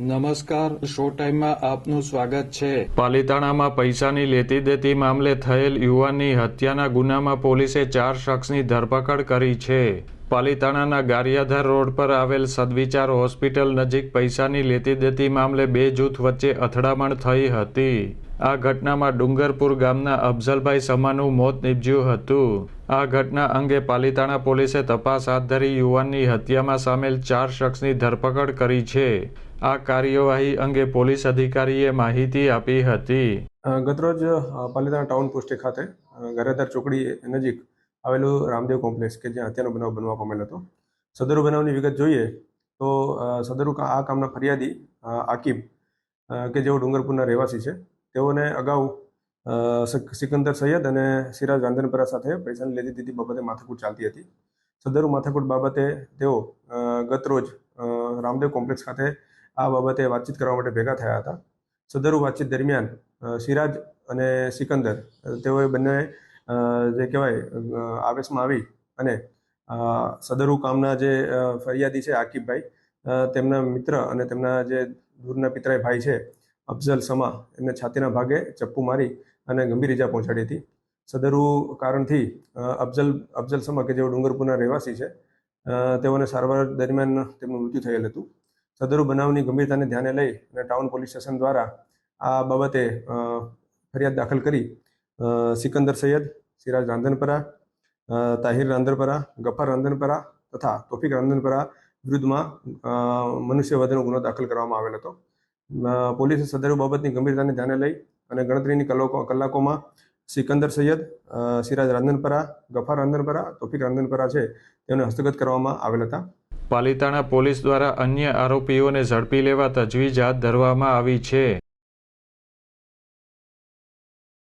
નમસ્કાર શો ટાઈમમાં આપનું સ્વાગત છે. પાલિતાણામાં પૈસાની લેતી દેતી મામલે થયેલ યુવાનની હત્યાના ગુનામાં પોલીસે ચાર શખ્સની ધરપકડ કરી છે. પાલિતાણાના ગારિયાધાર રોડ પર આવેલ સદવિચાર હોસ્પિટલ નજીક પૈસાની લેતી દેતી મામલે બે જૂથ વચ્ચે અથડામણ થઈ હતી. આ ઘટનામાં ડુંગરપુર ગામના અફઝલભાઈ સમાનું મોત નીપજ્યું હતું. આ ઘટના અંગે પાલિતાણા પોલીસે તપાસ હાથ ધરી યુવાનની હત્યામાં સામેલ ચાર શખ્સની ધરપકડ કરી છે. આ કાર્યવાહી અંગે પોલીસ અધિકારીએ માહિતી આપી હતી. ગતરોજ પાલિતાણા ટાઉન પોસ્ટે ખાતે ગરેદાર ચોકડી નજીક આવેલું રામદેવ કોમ્પ્લેક્સ કે જ્યાં હત્યાનો બનાવ બનવા પામેલ હતો. સદરુ બનાવની વિગત જોઈએ તો સદરુ આ કામના ફરિયાદી આકીબ કે જેઓ ડુંગરપુરના રહેવાસી છે, તેઓને અગાઉ સિકંદર સૈયદ અને સિરાજ રાંધનપરા સાથે પૈસાની લેતી દીધી બાબતે માથાકૂટ ચાલતી હતી. સદરુ માથાકૂટ બાબતે તેઓ ગત ગતરોજ રામદેવ કોમ્પ્લેક્સ ખાતે આ બાબતે વાતચીત કરવા માટે ભેગા થયા હતા. સદરુ વાતચીત દરમિયાન સિરાજ અને સિકંદર તેઓએ બંને જે કહેવાય આવેશમાં આવી અને સદરુ કામના જે ફરિયાદી છે આકિબભાઈ તેમના મિત્ર અને તેમના જે દૂરના પિતરાય ભાઈ છે, અફઝલ સમા, એમને છાતીના ભાગે ચપ્પુ મારી અને ગંભીર ઇજા પહોંચાડી હતી. સદરુ કારણથી અફઝલ અફઝલ સમા કે જેઓ ડુંગરપુરના રહેવાસી છે તેઓને સારવાર દરમિયાન તેમનું મૃત્યુ થયેલ હતું. સદરુ બનાવની ગંભીરતાને ધ્યાને લઈ અને ટાઉન પોલીસ સ્ટેશન દ્વારા આ બાબતે ફરિયાદ દાખલ કરી સિકંદર સૈયદ, સિરાજ રાંધનપરા તાહિર રાંધનપરા ગફાર રાંધનપરા તથા તોફિક રાંધનપરા વિરુદ્ધમાં મનુષ્ય વધનો ગુનો દાખલ કરવામાં આવેલ હતો. પોલીસે સદરુ બાબતની ગંભીરતાને ધ્યાને લઈ અને ગણતરીની કલાકો, કલાકોમાં સિકંદર સૈયદ સિરાજ રાંધનપરા ગફાર રાંધનપરા, તોફિક રાંધનપરા છે તેમને હસ્તગત કરવામાં આવેલ હતા. પાલીતાણા પોલીસ દ્વારા અન્ય આરોપીઓને ઝડપી લેવા તજવીજ હાથ ધરવામાં આવી છે.